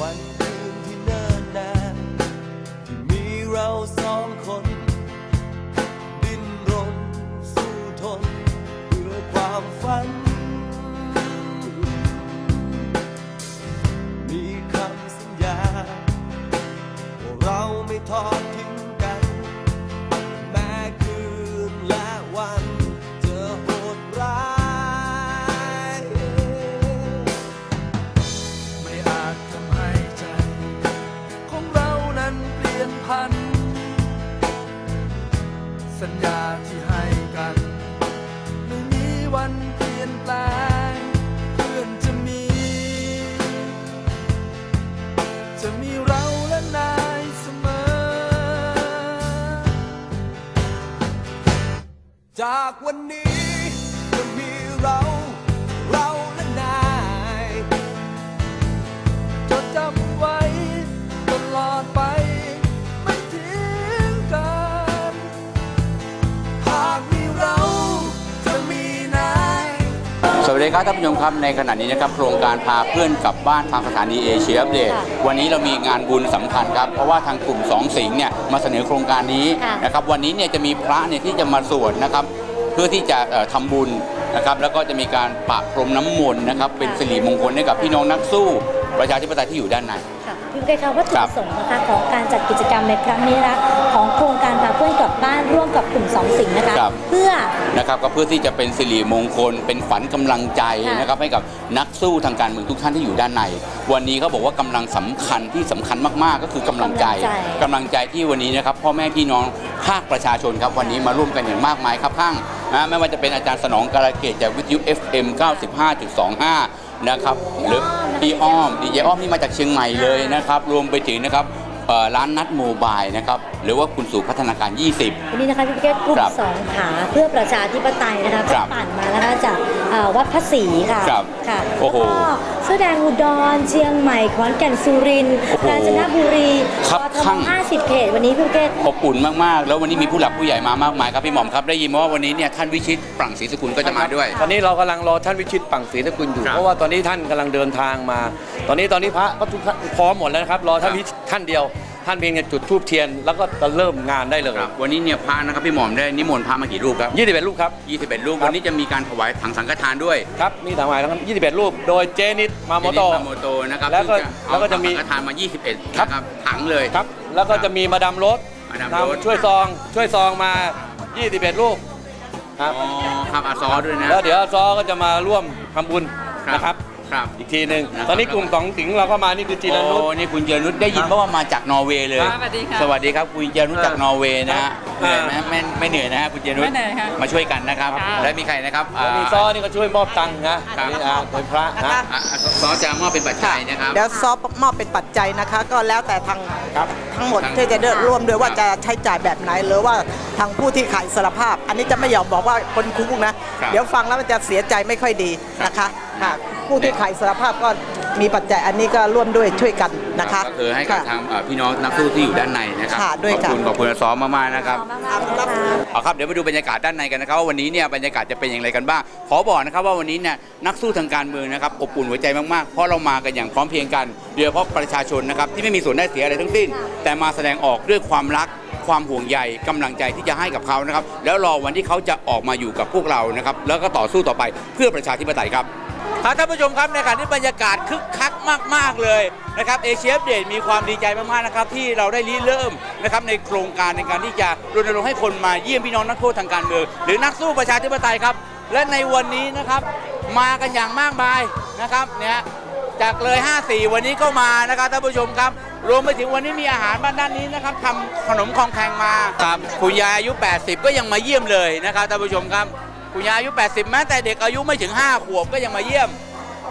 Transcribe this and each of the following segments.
วัากวันนี้จะมีเรา เราและนายจดจำไว้ตลอดไป ไม่ทิ้งกัน หากมีเราจะมีนาย สวัสดีครับท่านผู้ชมครับในขณะนี้นะครับโครงการพาเพื่อนกลับบ้านทางสถานีเอเชียอัปเดตวันนี้เรามีงานบุญสำคัญครับ เพราะว่าทางกลุ่มสองสิงห์เนี่ยมาเสนอโครงการนี้ค่ะนะครับวันนี้เนี่ยจะมีพระเนี่ยที่จะมาสวดนะครับ พื่อที่จะเอ่อทำบุญนะครับแล้วก็จะมีการปะพรมน้ำมนต์นะครับเป็นสิริมงคลให้กับพี่น้องนักสู้ประชาธิปไตยที่อยู่ด้านในค่ะพี่เกคะวัตถุครัปบระสงค์นะคะของการจัดกิจกรรมในครั้งนี้นะคะของโครงการพาเพื่อนกลับบ้านร่วมกับกลุ่มสองสิ่งนะคะครับเพื่อนะครับก็เพื่อที่จะเป็นสิริมงคล เป็นขวัญกำลังใจค่ะนะครับให้กับนักสู้ทางการเมืองทุกท่านที่อยู่ด้านใน วันนี้เขาบอกว่ากำลังสำคัญที่สำคัญมากๆ ก็คือกำลังใจกำลังใจที่วันนี้นะครับพ่อแม่พี่น้องภาคประชาชนครับวันนี้มาร่วมกันอย่างมากมายครับข้าง นะไม่ว่าจะเป็นอาจารย์สนองกาลเกตจากวิทยุ FM 95.25 นะครับหรือดีอ้อมดีเจอ้อมนี่มาจากเชียงใหม่เลยนะครับรวมไปถึงนะครับเอ่อร้านนัดโมบายนะครับหรือว่าคุณสู่พัฒนาการ 20 วันนี้นะคะพี่เกกลุ่มครับสองขาเพื่อประชาธิปไตยนะคะครัก็บปั่นมานะคะจากเอ่อวัดพระศรีค่ะครับค่ะโอ้โหแล้วก็เสื้อแดงอุดรเชียงใหม่ขอนแก่นสุรินทร์โอ้โหกาญจนบุรีครับกทข้างม50เขตวันนี้พี่เกกอบอุ่นมาก ๆ แล้ววันนี้มีผู้หลักผู้ใหญ่มามากมายครับพี่หม่อมครับ ได้ยินมาว่าวันนี้เนี่ยท่านวิชิตปรั่งศรีสกุลก็จะมาด้วย ตอนนี้เรากำลังรอท่านวิชิตปังศรีสกุลอยู่ ครับเพราะว่าตอนนี้ท่านกำลังเดินทางมา ตอนนี้ตอนนี้พระก็ทุกท่านพร้อมหมดแล้วนะครับ รอท่านวิชิตท่านเดียว ท่านเพียงจะจุดธูปเทียน แล้วก็จะเริ่มงานได้เลยครับวันนี้เนี่ยพระนะครับพี่หม่อมได้นิมนต์พระมากี่รูปครับยี่สิบเอ็ดรูปครับ21รูปครับวันนี้จะมีการถวายถังสังฆทานด้วยครับนี่ถามหมายทั้งยี่สิบเอ็ดรูป โดยเจนิดมาโมโตเจนิสมาโมโตนะครับแล้วก็ซึ่งแล้วก็จะมีเอาถังสังฆทานมา 21ครับนะครับถังเลยครับ แล้วก็จะมีมาดามรถมาดามรถนำช่วยซองช่วยซองมา 21 รูปครับอ๋อครับอาซอด้วยนะแล้วเดี๋ยวซอก็จะมาร่วมทำบุญครับนะครับ ครับอีกทีหนึ่งนะครับ ตอนนี้กลุ่มสองสิงห์เราก็มานี่คือจีรนุช โอ้นี่คุณเจรนุชได้ยินเพราะว่ามาจากนอร์เวย์เลย ครับสวัสดีค่ะสวัสดีครับคุณเจรนุชจากนอร์เวย์นะฮะเหครับนื่อยไหมไม่ไม่เหนื่อยนะฮะคุณเจรนุชไม่เหนื่อยค่ะมาช่วยกันนะครับ ค่ะ และมีใครนะครับอ่า มีซอนี่ก็ช่วยมอบตังค์นะครับ นี่อ่าเป็นพระนะ อ่าซอจะมอบเป็นปัจจัยนะครับ เดี๋ยวซอฟมอบเป็นปัจจัยนะคะ ก็แล้วแต่ทางครับทั้งหมดทางที่จะเดินร่วมด้วยว่าครับจะใช้จ่ายแบบไหนหรือว่าทางผู้ที่ขายสารภาพ อันนี้จะไม่ยอมบอกว่าคนคุกนะ ครับ เดี๋ยวฟังแล้วมันจะเสียใจไม่ค่อยดีนะคะค่ะ ผู้ที่ขายสารภาพก็มีปัจจัยอันนี้ก็ร่วมด้วยช่วยกันนะคะ ก็คือให้กับค่ะทางเอ่อพี่น้องนักสู้ที่อยู่ด้านในนะครับค่ะด้วยขอบกันคุณขอบคุณซ้อมมากๆนะครับขอบคุณมากๆนะคะเอาครับเดี๋ยวมาดูบรรยากาศด้านในกันนะครับว่าวันนี้เนี่ยบรรยากาศจะเป็นอย่างไรกันบ้างขอบอกนะครับว่าวันนี้เนี่ยนักสู้ทางการเมืองนะครับอบอุ่นหัวใจมากๆเพราะเรามากันอย่างพร้อมเพรียงกันโดยเฉพาะประชาชนนะครับที่ไม่มีส่วนได้เสียอะไรทั้งสิ้น แต่มาแสดงออกด้วยความรัก ความห่วงใยกำลังใจที่จะให้กับเขานะครับแล้วรอวันที่เขาจะออกมาอยู่กับพวกเรานะครับแล้วก็ต่อสู้ต่อไปเพื่อประชาธิปไตยครับ ครับท่านผู้ชมครับในขณะที่บรรยากาศคึกคักมาก ๆ เลยนะครับเอเชียเดตมีความดีใจมาก ๆ นะครับ ที่เราได้ริเริ่มนะครับในโครงการในการที่จะรณรงค์ให้คนมาเยี่ยมพี่น้องนักโทษทางการเมืองหรือนักสู้ประชาธิปไตยครับ และในวันนี้นะครับมากันอย่างมากมายนะครับเนี่ยจากเลย 54 วันนี้ก็มานะครับท่านผู้ชมครับ รวมไปถึงวันนี้มีอาหารบ้านด้านนี้นะครับทำขนมคองแขงมาครับคุณยายอายุ 80 ก็ยังมาเยี่ยมเลยนะครับท่านผู้ชมครับ คุณยายอายุ 80 แม้แต่เด็กอายุไม่ถึง 5 ขวบก็ยังมาเยี่ยม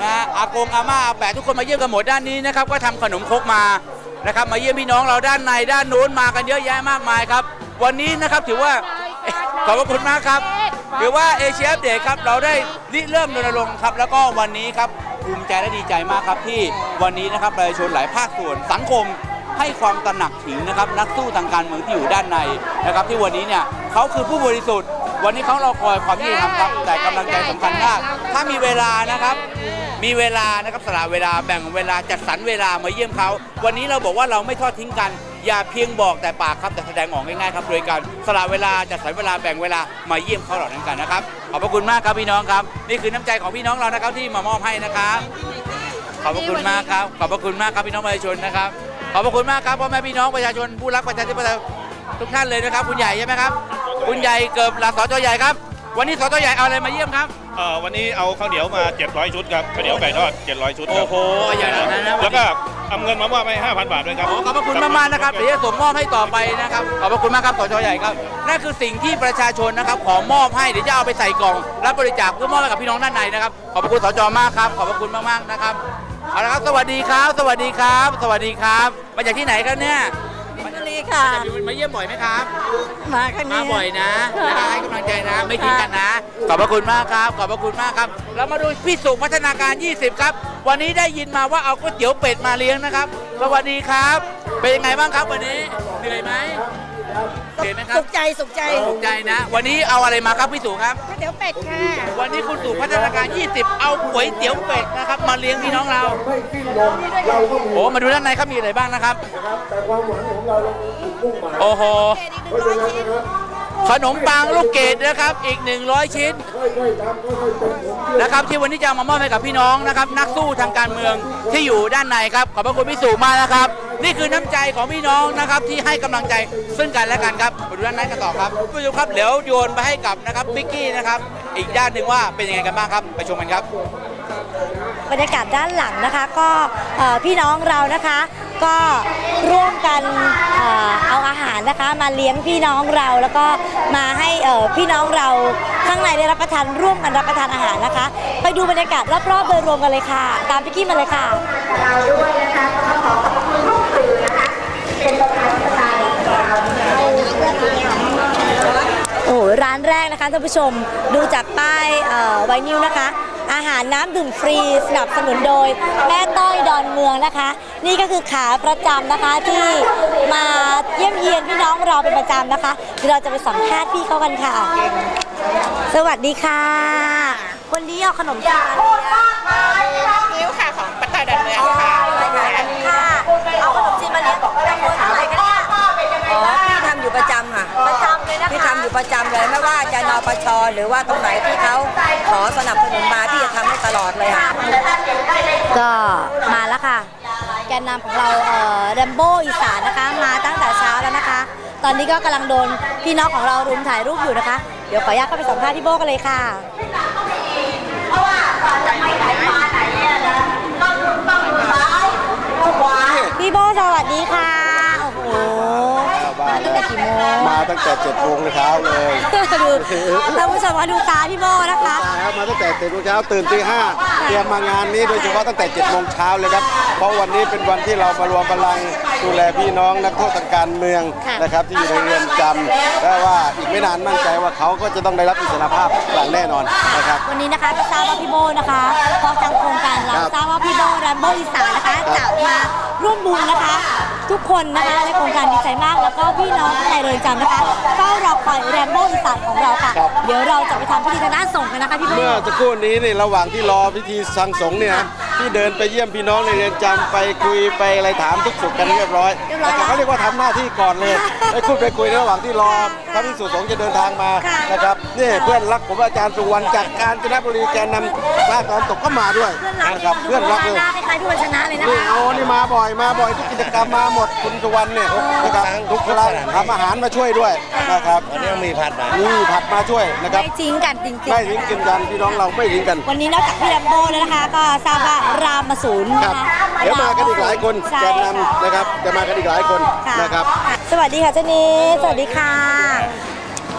นะฮะอากงอาม่าอาแปะทุกคนมาเยี่ยมกันหมดด้านนี้นะครับก็ทำขนมครกมานะครับมาเยี่ยมพี่น้องเราด้านในด้านนู้นมากันเยอะแยะมากมายครับ วันนี้นะครับถือว่าขอบพระคุณมากครับถือว่าเอเชียอัปเดตครับเราได้ริเริ่มรณรงค์ครับแล้วก็วันนี้ครับภูมิใจและดีใจมากครับที่วันนี้นะครับประชาชนหลายภาคส่วนสังคมให้ความตระหนักถึงนะครับนักสู้ทางการเมืองที่อยู่ด้านในนะครับที่วันนี้เนี่ยเขาคือผู้บริสุทธิ์ วันนี้เขารอคอยความยุติธรรมครับ แต่กำลังใจสำคัญมากถ้ามีเวลานะครับ มีเวลานะครับสละเวลาแบ่งเวลาจัดสรรเวลามาเยี่ยมเขาวันนี้เราบอกว่าเราไม่ทอดทิ้งกัน อย่าเพียงบอกแต่ปากครับแต่แสดงออกง่ายๆครับโดยการสละเวลาจัดสรรเวลาแบ่งเวลามาเยี่ยมเขาเหล่านั้นกันนะครับขอบพระคุณมากครับพี่น้องครับ นี่คือน้ำใจของพี่น้องเรานะครับที่มามอบให้นะครับ ขอบพระคุณมากครับ ขอบพระคุณมากครับพี่น้องประชาชนนะครับ ขอบพระคุณมากครับพ่อแม่พี่น้องประชาชนผู้รักประชาธิปไตย ทุกท่านเลยนะครับ คุณใหญ่ใช่ไหมครับ คุณใหญ่เกิดหลักสจใหญ่ครับ วันนี้สจใหญ่เอาอะไรมาเยี่ยมครับ เอ่อวันนี้เอาข้าวเหนียวมา 700 ชุดครับข้าวเหนียวไก่ทอด 700 ชุดครัโอ้บโหอย่างนั้นนะวันนี้แล้วก็เอาเงินมามอบให้5,000 บาทด้วยครับขอขอบพระคุณมากๆนะครับเดี๋ยวจะส่งมอบให้ต่อไปนะครับ ขอบพระคุณมากครับสจใหญ่ครับ นั่นคือสิ่งที่ประชาชนนะครับขอมอบให้เดี๋ยวจะเอาไปใส่กล่องรับบริจาคเพื่อมอบให้กับพี่น้องด้านในนะครับ ขอบพระคุณสจมากครับ ขอบพระคุณมากๆนะครับ เอาละครับ สวัสดีครับ สวัสดีครับ สวัสดีครับ มาจากที่ไหนครับเนี่ยบินบุรี ค่ะ มาเยี่ยมบ่อยไหมครับ มาครั้งมานี้บ่อยนะนะครับให้กำลังใจนะ ไม่ทิ้งกันนะ ขอบพระคุณมากครับ ขอบพระคุณมากครับเรามาดูพี่สุพัฒนาการ 20 ครับ วันนี้ได้ยินมาว่าเอาก๋วยเตี๋ยวเป็ดมาเลี้ยงนะครับ สวัสดีครับ เป็นยังไงบ้างครับวันนี้ เหนื่อยไหม เหนื่อยไหมครับสุขใจสุขใจถูกใจนะ วันนี้เอาอะไรมาครับพี่สุครับ ก๋วยเตี๋ยวเป็ดค่ะวันนี้คุณสุพัฒนาการ 20 เอาก๋วยเตี๋ยวเป็ดนะครับมาเลี้ยงพี่น้องเราโอ้มาดูด้านในครับมีอะไรบ้างนะครับโอ้โหขนมปังลูกเกดนะครับอีก 100 ชิ้นนะครับที่วันนี้จะเอามามอบให้กับพี่น้องนะครับนักสู้ทางการเมืองที่อยู่ด้านในครับขอบพระคุณพี่สุมากนะครับ นี่คือน้ำใจของพี่น้องนะครับที่ให้กำลังใจซึ่งกันและกันครับมาดูด้านในกันต่อครับผู้ชมครับเดี๋ยวโยนไปให้กับนะครับบิกกี้นะครับอีกด้านหนึ่งว่าเป็นยังไงกันบ้างครับไปชมกันครับ บรรยากาศด้านหลังนะคะก็พี่น้องเรานะคะก็ร่วมกันเอาอาหารนะคะมาเลี้ยงพี่น้องเราแล้วก็มาให้พี่น้องเราข้างในได้รับประทานร่วมกันรับประทานอาหารนะคะ ไปดูบรรยากาศรอบๆโดยรวมกันเลยค่ะ ตามพี่กี้มาเลยค่ะเราด้วยนะคะขอขอบคุณ โอ้โหร้านแรกนะคะท่านผู้ชมดูจากป้ายเอ่อไวนิวนะคะ อาหารน้ำดื่มฟรีสนับสนุนโดย แม่ต้อยดอนเมืองนะคะ นี่ก็คือขาประจำนะคะที่มาเยี่ยมเยียนพี่น้องเราเป็นประจำนะคะเดี๋ยวเราจะไปสัมภาษณ์พี่เขากันค่ะ สวัสดีค่ะ คนนี้เอาขนมจีนมาเลี้ยง นิ้วค่ะของปัตตาดันเมืองค่ะค่ะ เอาขนมจีนมาเลี้ยงจำนวนเท่าไหร่กันเนี่ยอ๋อพี่ทำอยู่ประจำค่ะประจำเลยนะคะพี่ทำอยู่ประจำเลยไม่ว่าจะนปชหรือว่าตรงไหนที่เขาขอสนับสนุนมาพี่จะทำให้ตลอดเลยค่ะ ก็มาแล้วค่ะ แกนนำของเราเอ่อแรมโบ้อีสานนะคะ มาตั้งแต่เช้าแล้วนะคะ ตอนนี้ก็กำลังโดนพี่น้องของเรารุมถ่ายรูปอยู่นะคะ เดี๋ยวขออนุญาตเข้าไปสัมภาษณ์พี่โบ้กันเลยค่ะพี่ โบ้สวัสดีค่ะ โอ้โหมาตั้งแต่กี่โมงมาตั้งแต่7โมงเช้าเลยดูท่านผู้ชมมาดูตาพี่โบ้นะคะใช่ครับมาตั้งแต่7โมงเช้าตื่นตีห้าเตรียมมางานนี้โดยเฉพาะตั้งแต่7โมงเช้าเลยครับ เพราะวันนี้เป็นวันที่เรามารวมพลังดูแลพี่น้องนักโทษทางการเมืองค่ะนะครับที่อยู่ในเรือนจำและว่าอีกไม่นานมั่นใจว่าเขาก็จะต้องได้รับอิสรภาพอย่างแน่นอนนะครับวันนี้นะคะก็ทราบว่าพี่โบนะคะพอทางโครงการเราครับทราบว่าพี่โบแรมโบอีสานนะคะจะมา ร่วมบุญนะคะ ทุกคนนะคะในโครงการดีใจมาก แล้วก็พี่น้องในเรือนจำนะคะเฝ้ารอคอยแรมโบอีสานของเราค่ะ เดี๋ยวเราจะไปทำพิธีทางด้านส่งกันนะคะพี่โบเมื่อสักครู่นี้นี่ระหว่างที่รอพิธีสังสงฆ์เนี่ยนะ ที่เดินไปเยี่ยมพี่น้องในเรือนจำไปคุยไปอะไรถามทุกสุขกันเรียบร้อยเรียบร้อยแต่เขาเรียกว่าทำหน้าที่ก่อนเลยได้คุยไปคุยในระหว่างที่รอพระภิกษุสงฆ์จะเดินทางมาค่ะนะครับนี่เพื่อนรักผมอาจารย์สุวรรณจากกาญจนบุรีแกนนำภาคตะวันตกก็มาด้วยเพื่อนรักนะครับเพื่อนรักเลเลยยหน้าคล้ายๆพี่วันชนะเลยนะนี่คะ โอ้นี่มาบ่อยมาบ่อยทุกกิจกรรมมาหมดคุณสุวรรณเนี่ยนะครับทุกครั้งทำอาหารมาช่วยด้วยนะครับวันนี้มีผัดมานี่ผัดมาช่วยนะครับไม่ทิ้งกันจริงไม่ทิ้งกันกันพี่น้องเราไม่ทิ้งกันๆวันนี้นอกจากพี่แรมโบแล้วนะคะ ก็ทราบว่ารามศูนย์คนะรับคะเดี๋ยวมากันอีกหลายคนใช่แกนนำนะครับ จะมากันอีกหลายคนค่ะนะครับ สวัสดีค่ะเจนิดสวัสดีค่ะ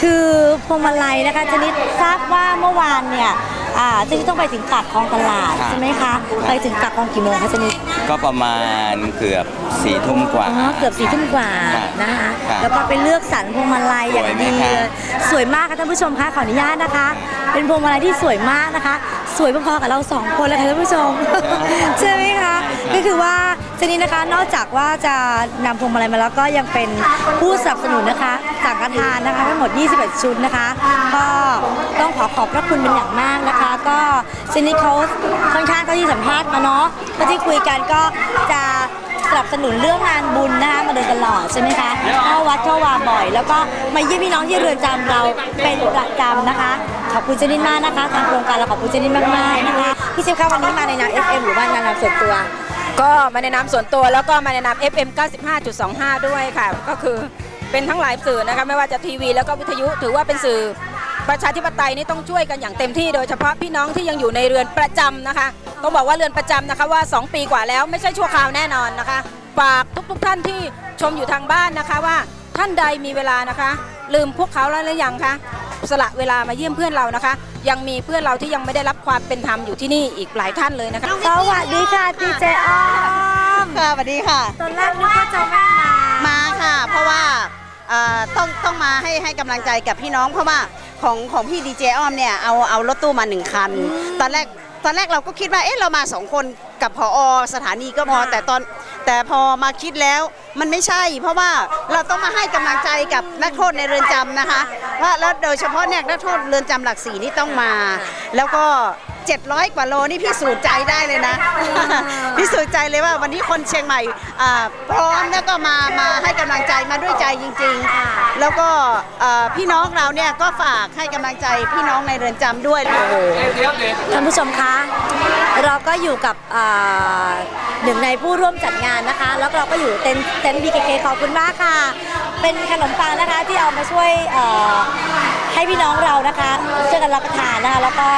คือพวงมาลัยนะคะเจนิดทราบว่าเมื่อวานเนี่ยอ่าเจนิดต้องไปถึงปากคลองตลาดค่ะใช่ไหมคะ ไปถึงปากคลองกี่โมงคะเจนิดก็ประมาณเกือบสี่ทุ่มกว่า อ๋อเกือบสี่ทุ่มกว่าค่ะนะคะค่ะแล้วก็ไปเลือกสรรพวงมาลัยอย่างสวยไหมดีคะ เลยสวยมากค่ะท่านผู้ชมคะขออนุญาตนะคะ เป็นพวงมาลัยที่สวยมากนะคะ สวยพอๆกับเราสองคนเลยค่ะท่านผู้ชม ใช่ไหมคะก็คือว่าทีนี้นะคะนอกจากว่าจะนำพวงมาลัยมาแล้วก็ยังเป็นผู้สนับสนุนนะคะสังฆทานนะคะ ทั้งหมด 21 ชุดนะคะ ก็ต้องขอขอบพระคุณเป็นอย่างมากนะคะ ก็ทีนี้เขาค่อนข้างเขาที่สัมภาษณ์มาเนาะก็ที่คุยกันก็จะ นับสนุนเรื่องงานบุญนะคะมาโดยตลอดใช่ไหมคะเข้าวัดเข้าวาบ่อย แล้วก็มาเยี่ยมพี่น้องที่เรือนจำเราเป็นประจำนะคะ ขอบคุณเจนินมากนะคะทางโครงการเราขอบคุณเจนินมากๆนะคะพี่เชฟคะวันนี้มาในนาม FM หรือว่านามส่วนตัว ก็มาในนามส่วนตัวแล้วก็มาในนาม FM 95.25 ด้วยค่ะ ก็คือเป็นทั้งหลายสื่อนะคะไม่ว่าจะทีวีแล้วก็วิทยุถือว่าเป็นสื่อ ประชาธิปไตยนี่ต้องช่วยกันอย่างเต็มที่โดยเฉพาะพี่น้องที่ยังอยู่ในเรือนประจำนะคะ ต้องบอกว่าเรือนประจำนะคะว่า 2 ปีกว่าแล้วไม่ใช่ชั่วคราวแน่นอนนะคะฝากทุกๆท่านที่ชมอยู่ทางบ้านนะคะว่าท่านใดมีเวลานะคะ ลืมพวกเขาแล้วหรือยังคะสละเวลามาเยี่ยมเพื่อนเรานะคะ ยังมีเพื่อนเราที่ยังไม่ได้รับความเป็นธรรมอยู่ที่นี่อีกหลายท่านเลยนะคะสวัสดีค่ะพี่เจอ้อมค่ะสวัสดีค่ะตอนแรกนึกว่าจะไม่มามาค่ะ เพราะว่าเอ่อต้องต้องมาให้ให้กำลังใจกับพี่น้องเพราะว่า ของของพี่ดีเจอ้อมเนี่ยเอาเอารถตู้มาหนึ่งคัน ตอนแรกตอนแรกเราก็คิดว่าเอ๊ะเรามาสองคนกับพอสถานีก็พอค่ะแต่ตอนแต่พอมาคิดแล้วมันไม่ใช่ เพราะว่าเราต้องมาให้กำลังใจกับนักโทษในเรือนจำนะคะว่าแล้วโดยเฉพาะเนี่ยนักโทษเรือนจำหลักสี่นี่ต้องมา แล้วก็ 700 กว่าโลนี่พิสูจน์ใจได้เลยนะพิสูจน์ใจเลยว่าวันนี้คนเชียงใหม่อ่าพร้อมแล้วก็มามาให้กำลังใจมาด้วยใจจริง ๆ แล้วก็อ่าพี่น้องเราเนี่ยก็ฝากให้กำลังใจพี่น้องในเรือนจำด้วยท่านผู้ชมคะเราก็อยู่กับอ่าหนึ่งในผู้ร่วมจัดงานนะคะ แล้วเราก็อยู่เต็นท์เต็นท์ BKK ขอบคุณมากค่ะ เป็นขนมปังนะคะที่เอามาช่วยเอ่อให้พี่น้องเรานะคะช่วยกันรับประทานนะคะแล้วก็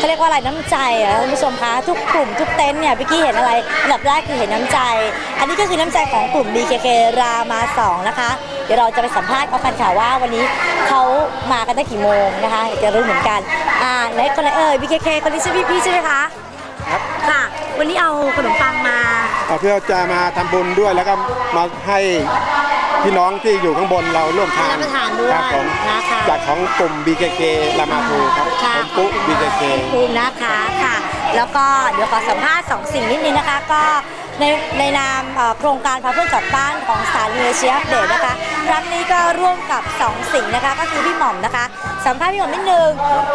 เขาเรียกว่าอะไรน้ำใจอะท่านผู้ชมคะทุกกลุ่มทุกเต็นท์เนี่ยพี่กี้เห็นอะไรอันดับแรกคือเห็นน้ำใจ อันนี้ก็คือน้ำใจของกลุ่ม BKK รามาสองนะคะ เดี๋ยวเราจะไปสัมภาษณ์เขากันค่ะว่าวันนี้เขามากันตั้งกี่โมงนะคะอยากจะรู้เหมือนกันอ่าไหนคนไหนเอ่ย BKK คนนี้ใช่พี่พี่ใช่ไหมคะครับค่ะวันนี้เอาขนมปังมา เอาเพื่อจะมาทำบุญด้วยแล้วก็มาให้ พี่น้องที่อยู่ข้างบนเราร่วมทานรับประทานด้วยครับผมนะคะ จากของกลุ่ม BKK รามาภูครับค่ะผมปุ๊ BKK ภูมินะคะค่ะ แล้วก็เดี๋ยวขอสัมภาษณ์สองสิ่งนิดนึงนะคะ ก็ในในนามเอ่อโครงการพาเพื่อนกลับบ้านของสถานีเอเชียอัปเดตนะคะครั้งนี้ก็ร่วมกับสองสิ่งนะคะ ก็คือพี่หม่อมนะคะ สัมภาษณ์พี่หม่อมนิดนึง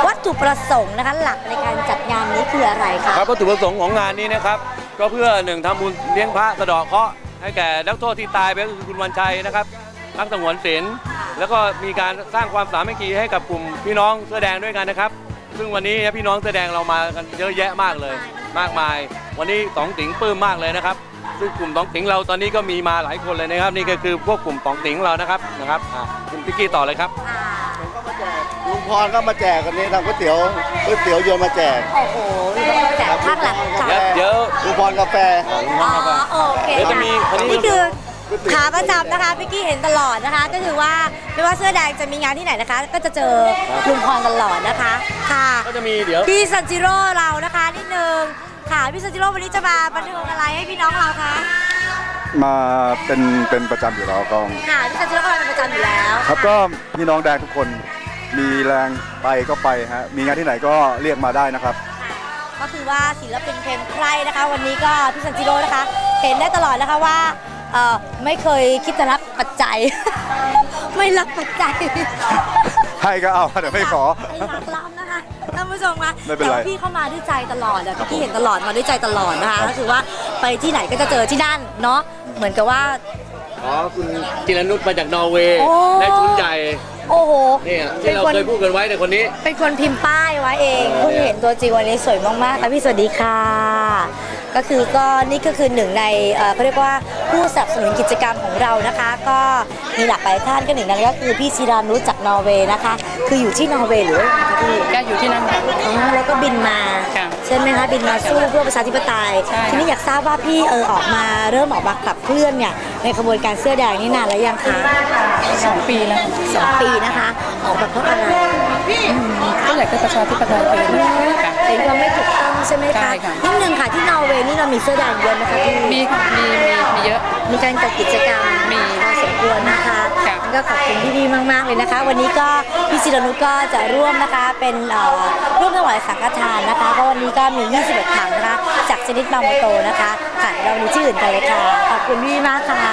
วัตถุประสงค์นะคะ หลักในการจัดงานนี้คืออะไรคะ ครับวัตถุประสงค์ของงานนี้นะครับ ก็เพื่อหนึ่งทำบุญเลี้ยงพระสะเดาะเคราะห์ ให้แก่นักโทษที่ตายไปก็คือคุณวันชัยนะครับนักสงวนศิลป์แล้วก็มีการสร้างความสามัคคีให้กับกลุ่มพี่น้องเสื้อแดงด้วยกันนะครับ ซึ่งวันนี้พี่น้องเสื้อแดงเรามากันเยอะแยะมากเลย มากมาย วันนี้สองติ๋งปลื้มมากเลยนะครับซึ่งกลุ่มสองติ๋งเราตอนนี้ก็มีมาหลายคนเลยนะครับ นี่ก็คือพวกกลุ่มสองติ๋งเรานะครับนะครับอะคุณพิกกี้ต่อเลยครับลุงพรก็มาแจกกันนี้ทำก๋วยเตี๋ยวก๋วยเตี๋ยวโยนมาแจกโอ้โหแต่ภาคหลังค่ะเดี๋ยวเดี๋ยวลุงพรกาแฟ อ๋อโอเคเดี๋ยวจะมีอันนี้ นี่คือขาประจำนะคะพี่กี้เห็นตลอดนะคะ ก็คือว่าไม่ว่าเสื้อแดงจะมีงานที่ไหนนะคะ ก็จะเจอลุงพรตลอดนะคะ ค่ะก็จะมีเดี๋ยว พี่ซันจิโร่เรานะคะนิดนึงค่ะพี่ซันจิโร่วันนี้จะมาบันเทิงอะไรให้พี่น้องเราคะมาเป็นเป็นประจำอยู่แล้วก็ค่ะพี่ซันจิโร่ก็มาเป็นประจำอยู่แล้วครับก็พี่น้องแดงทุกคนมีแรงไปก็ไปฮะมีงานที่ไหนก็เรียกมาได้นะครับ ก็คือว่าศิลปินเพลงใครนะคะ วันนี้ก็พี่ซันจิโร่นะคะ เห็นได้ตลอดนะคะว่าเอ่อไม่เคยคิดจะรับปัจจัย ไม่รับปัจจัยให้ก็เอาแต่ไม่ขอ ไม่อยากรับนะคะท่านผู้ชมคะไม่เป็นไรแต่ว่าพี่เข้ามาด้วยใจตลอดอะพี่เห็นตลอดมาด้วยใจตลอดนะคะก็คือว่าไปที่ไหนก็จะเจอที่นั่นเนาะเหมือนกับว่า อ๋อคุณจิรนุชมาจากนอร์เวย์ โอ้ ได้ทุนใหญ่ โอ้โหเนี่ยที่เราเคยพูดกันไว้แต่คนนี้ เป็นคนพิมพ์ป้ายไว้เองเพิ่งเห็นตัวจริงวันนี้สวยมากๆค่ะพี่สวัสดีค่ะ ก็คือก็นี่ก็คือหนึ่งในเอ่อเขาเรียกว่าผู้สนับสนุนกิจกรรมของเรานะคะ ก็มีหลากหลายท่านก็หนึ่งนั้นก็คือพี่ศิรานุชจากนอร์เวย์นะคะ คืออยู่ที่นอร์เวย์หรือว่ายังไงคะพี่ก็อยู่ที่นั่นค่ะอ๋อแล้วก็บินมาค่ะใช่ไหมคะบินมาสู้เพื่อประชาธิปไตยใช่ทีนี้อยากทราบว่าพี่เออออกมาเริ่มออกมาขับเคลื่อนเนี่ยในขบวนการเสื้อแดงนี่นานแล้วยังคะสองปีแล้วสองปีนะคะ ออกมาเพราะอะไร แต่ก็ประชาธิปไตยเป็นค่ะ เป็นความไม่ถูกต้องใช่ไหมคะค่ะ นิดนึงค่ะที่นอร์เวย์นี่เรามีเสื้อแดงเยอะนะคะมีมีมีเยอะ มีการจัดกิจกรรมมีพอสมควรนะคะคะก็ขอบคุณพี่ๆมาก ๆ เลยนะคะ วันนี้ก็พี่จิรนุชก็จะร่วมนะคะเป็นเอ่อร่วมถวายสังฆทานนะคะเพราะวันนี้ก็มี 21ถังนะคะ จากชนิดบางมะโตนะคะค่ะเราดูที่อื่นกันเลยค่ะขอบคุณพี่มากค่ะ